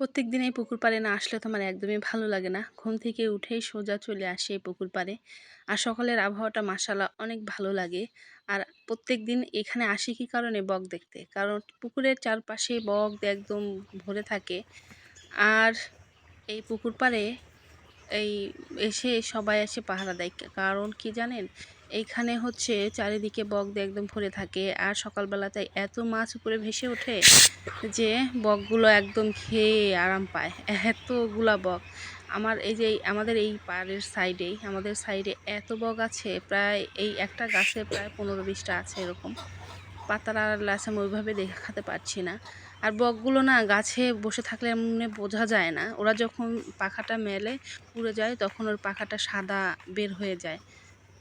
প্রত্যেক দিন এই পুকুর পাড়ে না আসলে তো আমার একদমই ভালো লাগে না। ঘুম থেকে উঠেই সোজা চলে আসে এই পুকুর পাড়ে। আর সকালের আবহাওয়াটা মাসাল্লাহ অনেক ভালো লাগে। আর প্রত্যেক দিন এখানে আসি কি কারণে? বক দেখতে। কারণ পুকুরের চারপাশে বক একদম ভরে থাকে। আর এই পুকুর পাড়ে এই এসে সবাই এসে পাহারা দেয়। কারণ কি জানেন? এইখানে হচ্ছে চারিদিকে বক দিয়ে একদম ভরে থাকে। আর সকালবেলাতে এত মাছ উপরে ভেসে ওঠে যে বকগুলো একদম খেয়ে আরাম পায়। এতগুলা বক। আমার এই যে, আমাদের এই পাড়ের সাইডেই আমাদের সাইডে এত বক আছে, প্রায় এই একটা গাছে প্রায় পনেরো বিশটা আছে এরকম। পাতার আড়াল আছে, আমি ওইভাবে দেখাতে পারছি না। আর বকগুলো না গাছে বসে থাকলে এমনি বোঝা যায় না। ওরা যখন পাখাটা মেলে উড়ে যায়, তখন ওর পাখাটা সাদা বের হয়ে যায়।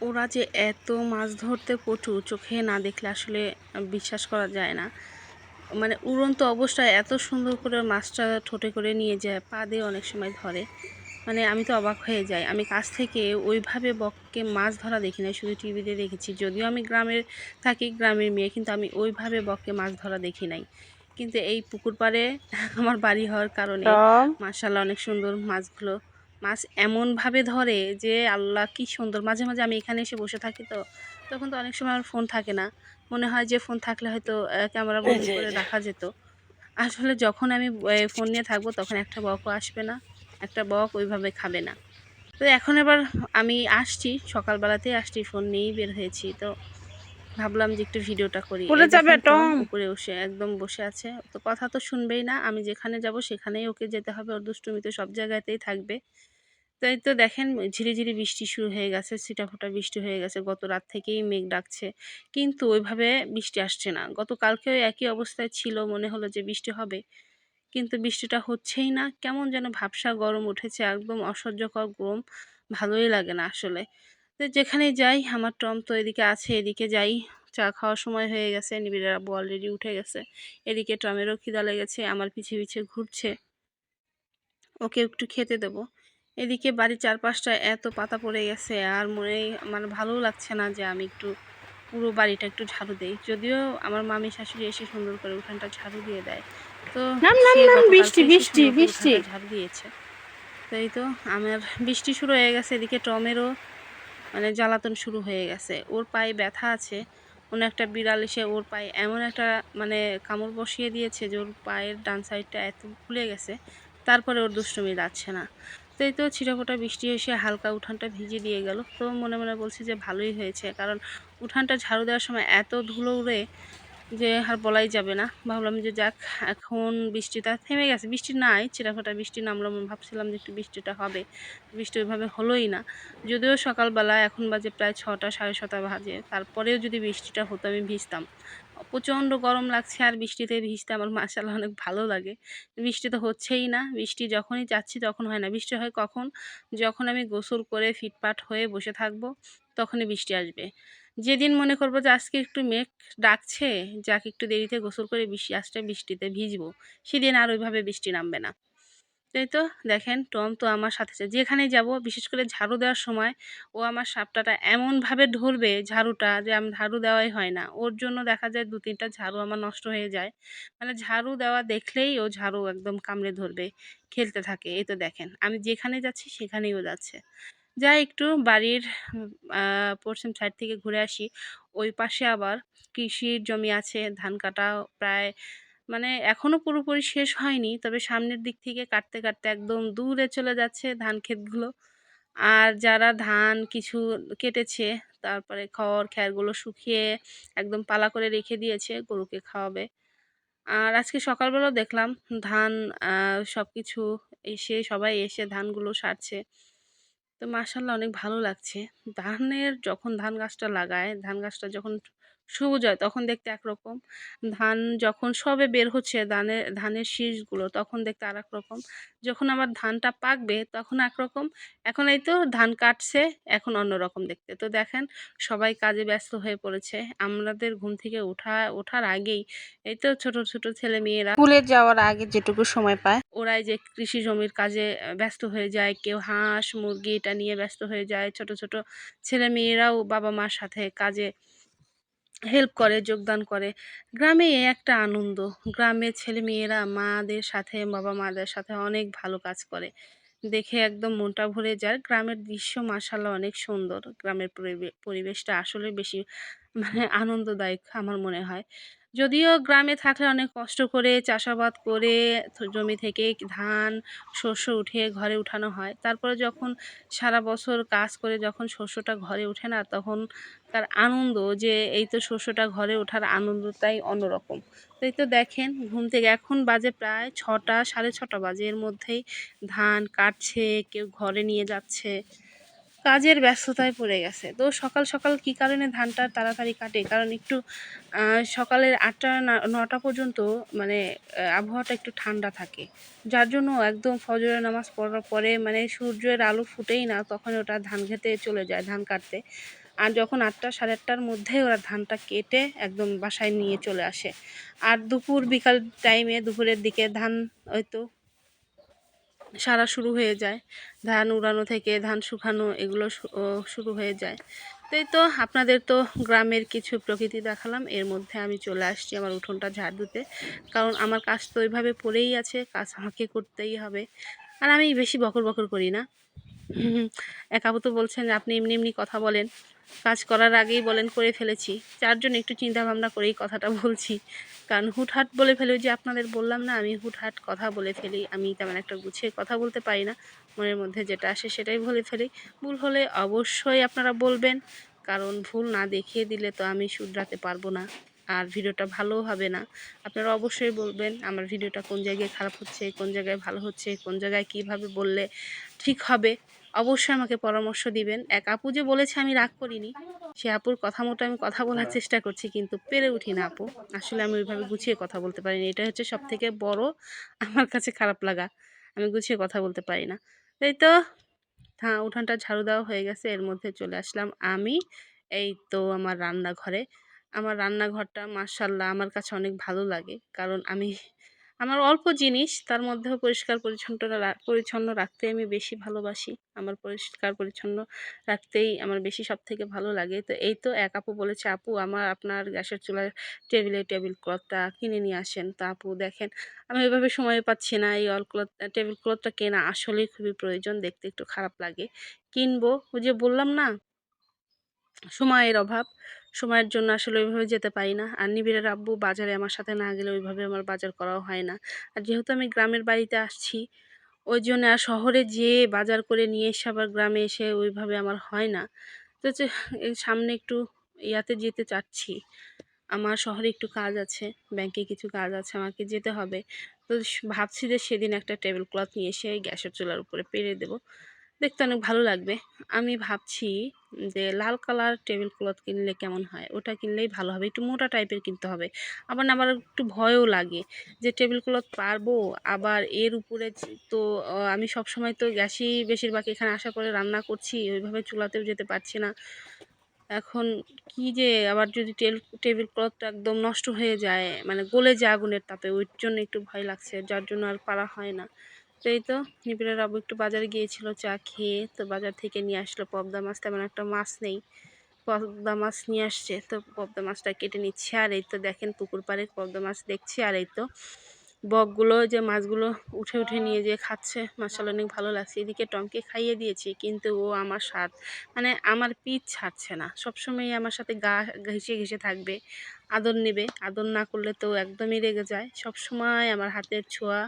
ওরা যে এত মাছ ধরতে পটু চোখে না দেখলে আসলে বিশ্বাস করা যায় না। মানে উড়ন্ত অবস্থায় এত সুন্দর করে মাছটা ঠোঁটে করে নিয়ে যায় পা দিয়ে অনেক সময় ধরে। মানে আমি তো অবাক হয়ে যাই। আমি কাছ থেকে ওইভাবে বককে মাছ ধরা দেখি না শুধু টিভিতে দেখেছি। যদিও আমি গ্রামের থাকি গ্রামের মেয়ে কিন্তু আমি ওইভাবে বককে মাছ ধরা দেখি নাই। কিন্তু এই পুকুর পাড়ে আমার বাড়ি হওয়ার কারণে মার্শাল্লাহ অনেক সুন্দর মাছগুলো মাছ এমনভাবে ধরে যে আল্লাহ কি সুন্দর। মাঝে মাঝে আমি এখানে এসে বসে থাকি তো তখন তো অনেক সময় আমার ফোন থাকে না। মনে হয় যে ফোন থাকলে হয়তো ক্যামেরা বন্ধ করে রাখা যেত। আসলে যখন আমি ফোন নিয়ে থাকব তখন একটা বকও আসবে না একটা বক ওইভাবে খাবে না। তো এখন এবার আমি আসছি সকালবেলাতেই আসছি ফোন নিয়েই বের হয়েছি। তো ভাবলাম যে একটু ভিডিওটা করি। পড়ে যাবে টম। উপরে বসে একদম বসে আছে। তো কথা তো শুনবেই না আমি যেখানে যাব সেখানেই ওকে যেতে হবে ওর দুষ্টুমি তো সব জায়গাতেই থাকবে। তাই তো দেখেন ঝিরিঝিরি বৃষ্টি শুরু হয়ে গেছে ছিটাফোটা বৃষ্টি হয়ে গেছে গত রাত থেকেই মেঘ ডাকছে। কিন্তু ওইভাবে বৃষ্টি আসছে না। গতকালকেও একই অবস্থায় ছিল মনে হলো যে বৃষ্টি হবে। কিন্তু বৃষ্টিটা হচ্ছেই না। কেমন যেন ভাবসা গরম উঠেছে একদম অসহ্যকর গরম। ভালোই লাগে না আসলে। তো যেখানে যাই আমার টম তো এদিকে আছে এদিকে যাই। চা খাওয়ার সময় হয়ে গেছে নিবিড়ের আব্বু অলরেডি উঠে গেছে। এদিকে টমেরও খিদা লেগেছে আমার পিছে পিছে ঘুরছে। ওকে একটু খেতে দেবো। এদিকে বাড়ির চারপাশটা এত পাতা পড়ে গেছে আর মনে মানে ভালোও লাগছে না যে আমি একটু পুরো বাড়িটা একটু ঝাড়ু দেই। যদিও আমার মামি শাশুড়ি এসে সুন্দর করে উঠানটা ঝাড়ু দিয়ে দেয়। তো বৃষ্টি বৃষ্টি বৃষ্টি। ঝাড়ু দিয়েছে। তাই তো আমার বৃষ্টি শুরু হয়ে গেছে। এদিকে টমেরও মানে জ্বালাতন শুরু হয়ে গেছে। ওর পায়ে ব্যথা আছে। কোনো একটা বিড়াল এসে ওর পায়ে এমন একটা মানে কামড় বসিয়ে দিয়েছে যে ওর পায়ের ডান সাইডটা এত খুলে গেছে, তারপরে ওর দুষ্টুমি যাচ্ছে না। তো এই তো ছিটাফোটা বৃষ্টি এসে হালকা উঠানটা ভিজে দিয়ে গেল। তো মনে মনে বলছে যে ভালোই হয়েছে, কারণ উঠানটা ঝাড়ু দেওয়ার সময় এত ধুলো উড়ে যে আর বলাই যাবে না। ভাবলাম যে যাক, এখন বৃষ্টিটা থেমে গেছে। বৃষ্টি নাই চিরাফাটা বৃষ্টি নামলাম ভাবছিলাম যে একটু বৃষ্টিটা হবে। বৃষ্টি ওইভাবে হলোই না। যদিও সকালবেলা এখন বাজে প্রায় ছটা, সাড়ে ছটা বাজে। তারপরেও যদি বৃষ্টিটা হতো, আমি ভিজতাম। প্রচণ্ড গরম লাগছে আর বৃষ্টিতে ভিজতে আমার মাসাল অনেক ভালো লাগে। বৃষ্টি তো হচ্ছেই না। বৃষ্টি যখনই যাচ্ছি তখন হয় না। বৃষ্টি হয় কখন? যখন আমি গোসল করে ফিটপাট হয়ে বসে থাকব, তখনই বৃষ্টি আসবে। যেদিন মনে করব যে আজকে একটু মেঘ ডাকছে, যাকে একটু দেরিতে গোসল করে বৃষ্টি আসছে বৃষ্টিতে ভিজবো, সেদিন আর ওইভাবে বৃষ্টি নামবে না। তাই তো? দেখেন, টম তো আমার সাথে যেখানে যাব, বিশেষ করে ঝাড়ু দেওয়ার সময়, ও আমার সাপটাটা এমনভাবে ধরবে ঝাড়ুটা যে আমি ঝাড়ু দেওয়াই হয় না। ওর জন্য দেখা যায় দু তিনটা ঝাড়ু আমার নষ্ট হয়ে যায়। মানে ঝাড়ু দেওয়া দেখলেই ও ঝাড়ু একদম কামড়ে ধরবে, খেলতে থাকে। এই তো দেখেন, আমি যেখানে যাচ্ছি সেখানেই ও যাচ্ছে। যাই একটু বাড়ির পশ্চিম সাইড থেকে ঘুরে আসি। ওই পাশে আবার কৃষির জমি আছে, ধান কাটা প্রায় মানে এখনও পুরোপুরি শেষ হয়নি, তবে সামনের দিক থেকে কাটতে কাটতে একদম দূরে চলে যাচ্ছে ধান ক্ষেতগুলো। আর যারা ধান কিছু কেটেছে, তারপরে খড়, খ্যারগুলো শুকিয়ে একদম পালা করে রেখে দিয়েছে, গরুকে খাওয়াবে। আর আজকে সকালবেলাও দেখলাম ধান সব কিছু এসে সবাই এসে ধানগুলো সারছে। তো মাসাল্লাহ অনেক ভালো লাগছে। ধানের যখন ধান গাছটা লাগায় ধান গাছটা যখন সবুজ হয় তখন দেখতে একরকম। ধান যখন সবে বের হচ্ছে ধানের ধানের শীষগুলো তখন দেখতে আর রকম যখন আবার ধানটা পাকবে তখন একরকম। এখন এই তো ধান কাটছে এখন অন্যরকম দেখতে। তো দেখেন সবাই কাজে ব্যস্ত হয়ে পড়েছে। আমাদের ঘুম থেকে ওঠা ওঠার আগেই এই তো ছোট ছোট ছেলে মেয়েরা স্কুলে যাওয়ার আগে যেটুকু সময় পায়। ওরাই যে কৃষি জমির কাজে ব্যস্ত হয়ে যায় কেউ হাঁস মুরগি এটা নিয়ে ব্যস্ত হয়ে যায়। ছোট ছোট ছেলে মেয়েরাও বাবা মার সাথে কাজে হেল্প করে, যোগদান করে। গ্রামে একটা আনন্দ। গ্রামের ছেলে মেয়েরা মাদের সাথে, বাবা মাদের সাথে অনেক ভালো কাজ করে। দেখে একদম মনটা ভরে যায়। গ্রামের দৃশ্য মাসাল্লাহ অনেক সুন্দর। গ্রামের পরিবে- পরিবেশটা আসলে বেশি মানে আনন্দদায়ক আমার মনে হয়। যদিও গ্রামে থাকলে অনেক কষ্ট করে চাষাবাদ করে জমি থেকে ধান, শস্য উঠে ঘরে উঠানো হয়। তারপরে যখন সারা বছর কাজ করে যখন শস্যটা ঘরে ওঠে না, তখন তার আনন্দ যে এই তো শস্যটা ঘরে ওঠার আনন্দটাই অন্যরকম। তো এই তো দেখেন, ঘুম থেকে এখন বাজে প্রায় ছটা, সাড়ে ছটা বাজে। এর মধ্যেই ধান কাটছে, কেউ ঘরে নিয়ে যাচ্ছে। কাজের ব্যস্ততায় পড়ে গেছে। তো সকাল সকাল কি কারণে ধানটা তাড়াতাড়ি কাটে? কারণ একটু সকালের আটটা নটা পর্যন্ত মানে আবহাওয়াটা একটু ঠান্ডা থাকে। যার জন্য একদম ফজরের নামাজ পড়ার পরে মানে সূর্যের আলো ফুটেই না, তখন ওটা ধান খেতে চলে যায় ধান কাটতে। আর যখন আটটা, সাড়ে আটটার মধ্যে ওরা ধানটা কেটে একদম বাসায় নিয়ে চলে আসে। আর দুপুর বিকাল টাইমে দুপুরের দিকে ধান ওই তো সারা শুরু হয়ে যায়। ধান উড়ানো থেকে ধান শুকানো এগুলো শুরু হয়ে যায়। তো এই তো আপনাদের তো গ্রামের কিছু প্রকৃতি দেখালাম। এর মধ্যে আমি চলে আসছি আমার উঠোনটা ঝাড় দিতে। কারণ আমার কাজ তো ওইভাবে পড়েই আছে কাজ আমাকে করতেই হবে। আর আমি বেশি বকর বকর করি না। হুম, এক আপু তো বলছেন আপনি এমনি এমনি কথা বলেন। কাজ করার আগেই বলেন করে ফেলেছি। যার জন্য একটু চিন্তা ভাবনা করেই কথাটা বলছি। কারণ হুটহাট বলে ফেলি যে আপনাদের বললাম না, আমি হুটহাট কথা বলে ফেলি, আমি তেমন একটা গুছিয়ে কথা বলতে পারি না, মনের মধ্যে যেটা আসে সেটাই বলে ফেলি। ভুল হলে অবশ্যই আপনারা বলবেন, কারণ ভুল না দেখিয়ে দিলে তো আমি শুধরাতে পারব না, আর ভিডিওটা ভালোও হবে না। আপনারা অবশ্যই বলবেন, আমার ভিডিওটা কোন জায়গায় খারাপ হচ্ছে, কোন জায়গায় ভালো হচ্ছে, কোন জায়গায় কীভাবে বললে ঠিক হবে। অবশ্যই আমাকে পরামর্শ দিবেন। এক আপু যে বলেছে আমি রাগ করিনি সে আপুর কথা মতো আমি কথা বলার চেষ্টা করছি কিন্তু পেরে উঠি না আপু। আসলে আমি ওইভাবে গুছিয়ে কথা বলতে পারিনি। এটা হচ্ছে সব থেকে বড় আমার কাছে খারাপ লাগা। আমি গুছিয়ে কথা বলতে পারি না। এই তো হ্যাঁ উঠানটা ঝাড়ু দেওয়া হয়ে গেছে এর মধ্যে চলে আসলাম আমি। এই তো আমার রান্নাঘরে। আমার রান্নাঘরটা মার্শাল্লাহ আমার কাছে অনেক ভালো লাগে কারণ আমি আমার অল্প জিনিস তার মধ্যেও পরিষ্কার পরিচ্ছন্ন রা- পরিচ্ছন্ন রাখতে আমি বেশি ভালোবাসি। আমার পরিষ্কার পরিচ্ছন্ন রাখতেই আমার বেশি সব থেকে ভালো লাগে। তো এই তো এক আপু বলেছে, আপু, আমার, আপনার গ্যাসের চুলার টেবিলে টেবিল ক্লথটা কিনে নিয়ে আসেন। তো আপু দেখেন, আমি ওইভাবে সময় পাচ্ছি না। এই অল ক্লথ টেবিল ক্লথটা কেনা আসলেই খুবই প্রয়োজন। দেখতে একটু খারাপ লাগে। কিনবো? ওই যে বললাম না, সময়ের অভাব। সময়ের জন্য আসলে ওইভাবে যেতে পারি না। আর নিবিড়ের আব্বু বাজারে আমার সাথে না গেলে ওইভাবে আমার বাজার করাও হয় না। আর যেহেতু আমি গ্রামের বাড়িতে আসছি, ওই জন্য আর শহরে যেয়ে বাজার করে নিয়ে এসে আবার গ্রামে এসে ওইভাবে আমার হয় না। তো এই সামনে একটু ইয়াতে যেতে চাচ্ছি। আমার শহরে একটু কাজ আছে ব্যাংকে কিছু কাজ আছে, আমাকে যেতে হবে। তো ভাবছি যে সেদিন একটা টেবিল ক্লথ নিয়ে এসে গ্যাসের চুলার উপরে পেরে দেবো। দেখতে অনেক ভালো লাগবে। আমি ভাবছি যে লাল কালার টেবিল ক্লথ কিনলে কেমন হয়? ওটা কিনলেই ভালো হবে। একটু মোটা টাইপের কিনতে হবে। আবার আমার একটু ভয়ও লাগে যে টেবিল ক্লথ পারব, আবার এর উপরে তো আমি সব সময় তো গ্যাসই বেশিরভাগ এখানে আসার করে রান্না করছি, ওইভাবে চুলাতেও যেতে পারছি না। এখন কি যে আবার যদি টেল টেবিল ক্লথটা একদম নষ্ট হয়ে যায় মানে গলে যায় আগুনের তাপে ওই জন্য একটু ভয় লাগছে, যার জন্য আর পারা হয় না। এই তো নিবিড়ের আবু একটু বাজারে গিয়েছিল চা খেয়ে, তো বাজার থেকে নিয়ে আসলো পবদা মাছ, তেমন একটা মাছ নেই। পদ্মা মাছ নিয়ে আসছে, তো পদ্মা মাছটা কেটে নিচ্ছে। আর এই তো দেখেন পুকুর পাড়ে পদ্মা মাছ দেখছি, আর এই তো বকগুলো যে মাছগুলো উঠে উঠে নিয়ে যেয়ে খাচ্ছে। মাসাল অনেক ভালো লাগছে। এদিকে টমকে খাইয়ে দিয়েছি, কিন্তু ও আমার স্বাদ মানে আমার পিঠ ছাড়ছে না। সবসময় আমার সাথে গা ঘেঁষে ঘেঁষে থাকবে, আদর নেবে। আদর না করলে তো একদমই রেগে যায়। সব সময় আমার হাতের ছোঁয়া,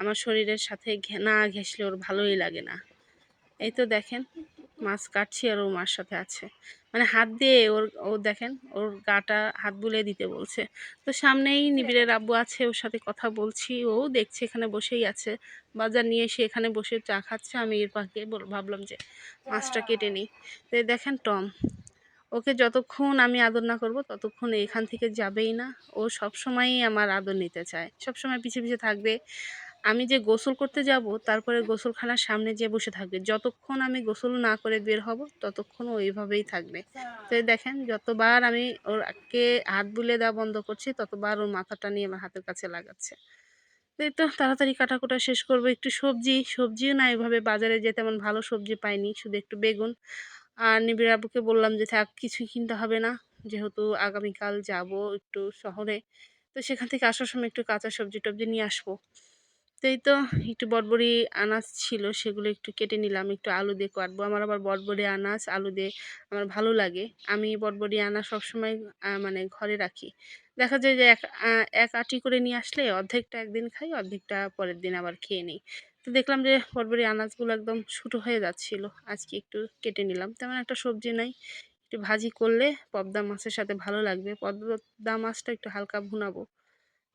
আমার শরীরের সাথে না ঘেঁষলে ওর ভালোই লাগে না। এই তো দেখেন, মাছ কাটছি আর ও মার সাথে আছে। মানে হাত দিয়ে ওর, ও দেখেন, ওর গাটা হাত বুলে দিতে বলছে। তো সামনেই নিবিড়ের আব্বু আছে, ওর সাথে কথা বলছি। ও দেখছে এখানে বসেই আছে। বাজার নিয়ে এসে এখানে বসে চা খাচ্ছে। আমি এর পাকে বল- ভাবলাম যে মাছটা কেটে নিই। তো দেখেন টম, ওকে যতক্ষণ আমি আদর না করব, ততক্ষণ এখান থেকে যাবেই না। ও সবসময়ই আমার আদর নিতে চায়। সবসময় পিছে পিছে থাকবে। আমি যে গোসল করতে যাব, তারপরে গোসলখানার সামনে যেয়ে বসে থাকবে। যতক্ষণ আমি গোসল না করে বের হব, ততক্ষণ ও এইভাবেই থাকবে। তো দেখেন, যতবার আমি ওরকে হাত বুলে দেওয়া বন্ধ করছি, ততবার ওর মাথাটা নিয়ে আমার হাতের কাছে লাগাচ্ছে। তো তাড়াতাড়ি কাটাকুটা শেষ করব। একটু সবজি, সবজিও না এভাবে বাজারে যে তেমন ভালো সবজি পাইনি, শুধু একটু বেগুন। আর নিবিড় আবুকে বললাম যে, থাক কিছুই কিনতে হবে না, যেহেতু আগামীকাল যাব একটু শহরে। তো সেখান থেকে আসার সময় একটু কাঁচা সবজি টবজি নিয়ে আসব। তো এই তো একটু বটবড়ি আনাজ ছিল, সেগুলো একটু কেটে নিলাম, একটু আলু দিয়ে কাটবো। আমার আবার বটবড়ি আনাজ, আলু দিয়ে আমার ভালো লাগে। আমি বটবড়ি আনাজ সবসময় মানে ঘরে রাখি। দেখা যায় যে এক এক আটি করে নিয়ে আসলে অর্ধেকটা একদিন খাই, অর্ধেকটা পরের দিন আবার খেয়ে নিই। তো দেখলাম যে বটবড়ি আনাজগুলো একদম ছোটো হয়ে যাচ্ছিল, আজকে একটু কেটে নিলাম। তেমন একটা সবজি নাই, একটু ভাজি করলে পদ্মা মাছের সাথে ভালো লাগবে। পদ্মা মাছটা একটু হালকা ভুনাবো।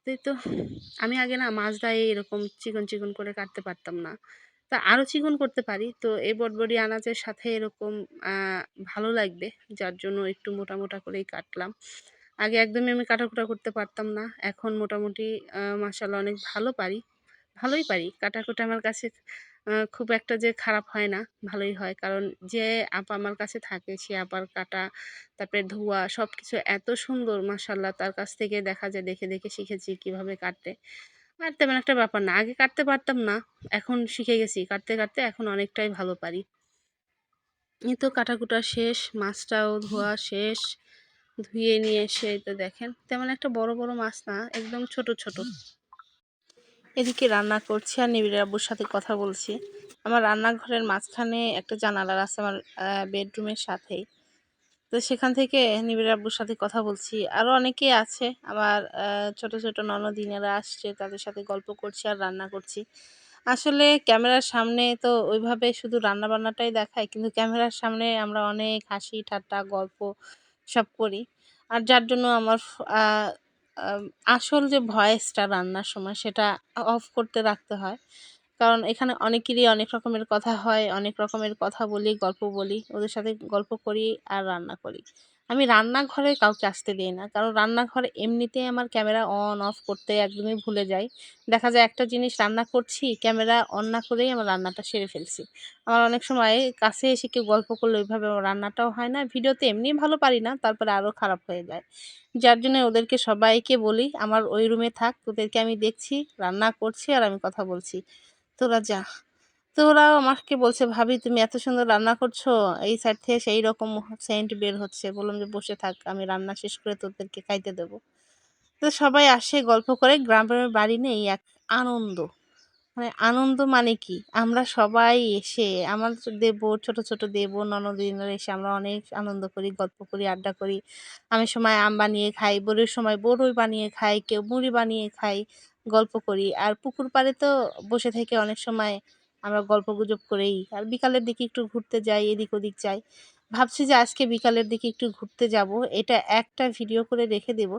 এই তো আমি আগে না মাছ দায়ে এরকম চিকন চিকন করে কাটতে পারতাম না। তা আরও চিকন করতে পারি। তো এই বটবড়ি আনাজের সাথে এরকম ভালো লাগবে। যার জন্য একটু মোটা মোটা করেই কাটলাম। আগে একদমই আমি কাটাকুটা করতে পারতাম না। এখন মোটামুটি মাসাল্লাহ অনেক ভালো পারি। ভালোই পারি। কাটাকুটা আমার কাছে খুব একটা যে খারাপ হয় না, ভালোই হয়। কারণ যে আপা আমার কাছে থাকে, সে আপার কাটা, তারপরে ধোয়া সব কিছু এত সুন্দর মাসাল্লাহ তার কাছ থেকে দেখা যায়, দেখে দেখে শিখেছি কীভাবে কাটতে। আর তেমন একটা ব্যাপার না। আগে কাটতে পারতাম না, এখন শিখে গেছি। কাটতে কাটতে এখন অনেকটাই ভালো পারি। এই তো কাটাকুটা শেষ, মাছটাও ধোয়া শেষ, ধুয়ে নিয়ে এসে তো দেখেন। তেমন একটা বড় বড় মাছ না, একদম ছোট ছোট। এদিকে রান্না করছি আর নিবিড় আব্বুর সাথে কথা বলছি। আমার রান্নাঘরের মাঝখানে একটা জানালার আছে আমার বেডরুমের সাথেই। তো সেখান থেকে নিবিড় আব্বুর সাথে কথা বলছি। আরও অনেকেই আছে, আমার ছোট ছোট ননদিনেরা আসছে, তাদের সাথে গল্প করছি আর রান্না করছি। আসলে ক্যামেরার সামনে তো ওইভাবে শুধু রান্না বান্নাটাই দেখায়, কিন্তু ক্যামেরার সামনে আমরা অনেক হাসি, ঠাট্টা, গল্প সব করি। আর যার জন্য আমার আসল যে ভয়েসটা রান্নার সময় সেটা অফ করতে রাখতে হয়। কারণ এখানে অনেকেরই অনেক রকমের কথা হয়, অনেক রকমের কথা বলি, গল্প বলি, ওদের সাথে গল্প করি আর রান্না করি। আমি রান্নাঘরে কাউকে আসতে দিই না। কারণ রান্নাঘরে এমনিতেই আমার ক্যামেরা অন, অফ করতে একদমই ভুলে যাই। দেখা যায় একটা জিনিস রান্না করছি, ক্যামেরা অন না করেই আমার রান্নাটা সেরে ফেলছি। আমার অনেক সময় কাছে এসে কেউ গল্প করলে ওইভাবে আমার রান্নাটাও হয় না। ভিডিওতে এমনি ভালো পারি না, তারপরে আরও খারাপ হয়ে যায়। যার জন্য ওদেরকে সবাইকে বলি, আমার ওই রুমে থাক, তোদেরকে আমি দেখছি, রান্না করছি আর আমি কথা বলছি। তোরা যা। তো ওরাও আমাকে বলছে, ভাবি, তুমি এত সুন্দর রান্না করছ। এই সাইড থেকে সেই রকম সেন্ট বের হচ্ছে। বললাম যে, বসে থাক, আমি রান্না শেষ করে তোদেরকে খাইতে দেবো। তো সবাই আসে গল্প করে। গ্রামের বাড়ি নেই, এক আনন্দ। মানে আনন্দ মানে কি? আমরা সবাই এসে, আমার দেব, ছোট ছোট দেব ননদিনের এসে আমরা অনেক আনন্দ করি, গল্প করি, আড্ডা করি। আমি সময় আম বানিয়ে খাই বড়ির সময় বড়ই বানিয়ে খাই, কেউ মুড়ি বানিয়ে খাই, গল্প করি। আর পুকুর পাড়ে তো বসে থেকে অনেক সময় আমরা গল্প গুজব করেই। আর বিকালের দিকে একটু ঘুরতে যাই, এদিক ওদিক যাই। ভাবছি যে আজকে বিকালের দিকে একটু ঘুরতে যাব। এটা একটা ভিডিও করে রেখে দেব।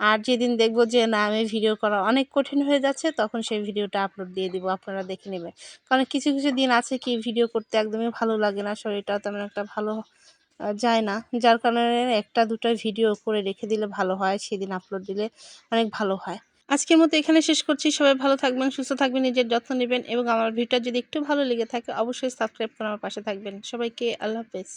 আর যেদিন দেখব যে না, আমি ভিডিও করা অনেক কঠিন হয়ে যাচ্ছে, তখন সেই ভিডিওটা আপলোড দিয়ে দিব। আপনারা দেখে নেবেন। কারণ কিছু কিছু দিন আছে কি ভিডিও করতে একদমই ভালো লাগে না, শরীরটা তেমন একটা ভালো যায় না। যার কারণে একটা দুটো ভিডিও করে রেখে দিলে ভালো হয়, সেদিন আপলোড দিলে অনেক ভালো হয়। আজকের মতো এখানে শেষ করছি। সবাই ভালো থাকবেন, সুস্থ থাকবেন, নিজের যত্ন নেবেন এবং আমার ভিডিওটা যদি একটু ভালো লেগে থাকে, অবশ্যই সাবস্ক্রাইব করে আমার পাশে থাকবেন। সবাইকে আল্লাহ হাফেজ।